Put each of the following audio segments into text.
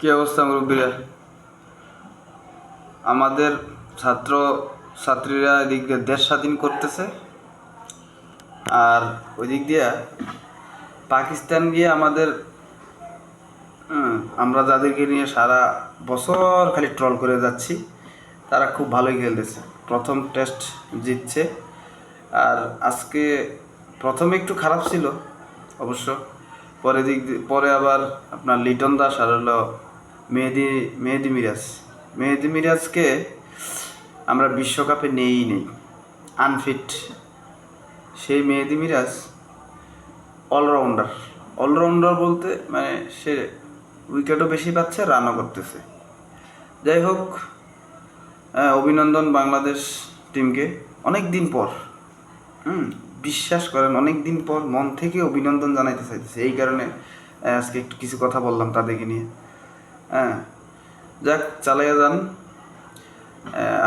কী অবস্থা, মুরব্বীরা? আমাদের ছাত্র ছাত্রীরা এদিক দিয়ে দেশ স্বাধীন করতেছে। আর ওই দিক দিয়ে পাকিস্তান গিয়ে আমাদের আমরা যাদেরকে নিয়ে সারা বছর খালি ট্রল করে যাচ্ছি, তারা খুব ভালোই খেলতেছে। প্রথম টেস্ট জিতছে। আর আজকে প্রথমে একটু খারাপ ছিল অবশ্য, পরে দিক পরে আবার আপনার লিটন দাস আর হলো মেহেদি মেহেদি মিরাজ। মেহেদি মিরাজকে আমরা বিশ্বকাপে নেই নেই। আনফিট সেই মেহেদি মিরাজ অলরাউন্ডার অলরাউন্ডার বলতে মানে সে উইকেটও বেশি পাচ্ছে রানও করতেছে। যাই হোক অভিনন্দন বাংলাদেশ টিমকে অনেক দিন পর, হুম, বিশ্বাস করেন অনেক দিন পর মন থেকে অভিনন্দন জানাইতে চাইতেছে। এই কারণে আজকে একটু কিছু কথা বললাম তাদেরকে নিয়ে। হ্যাঁ যাক, চালাইয়া যান।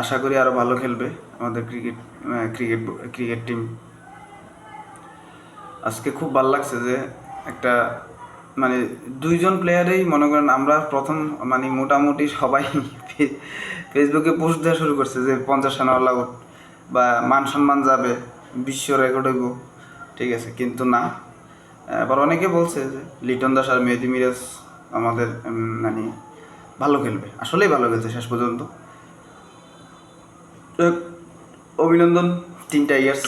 আশা করি আরও ভালো খেলবে আমাদের ক্রিকেট ক্রিকেট ক্রিকেট টিম। আজকে খুব ভালো লাগছে যে একটা মানে দুইজন প্লেয়ারেই মনে করেন আমরা প্রথম মানে মোটামুটি সবাই ফেসবুকে পোস্ট দেওয়া শুরু করছে যে পঞ্চাশ রান আউট বা মান সম্মান যাবে, বিশ্ব রেকর্ড হইব, ঠিক আছে, কিন্তু না। আবার অনেকে বলছে যে লিটন দাস আর মেহেদি মিরাজ আমাদের মানে ভালো খেলবে। আসলেই ভালো খেলছে শেষ পর্যন্ত। অভিনন্দন তিনটা ইয়ার্স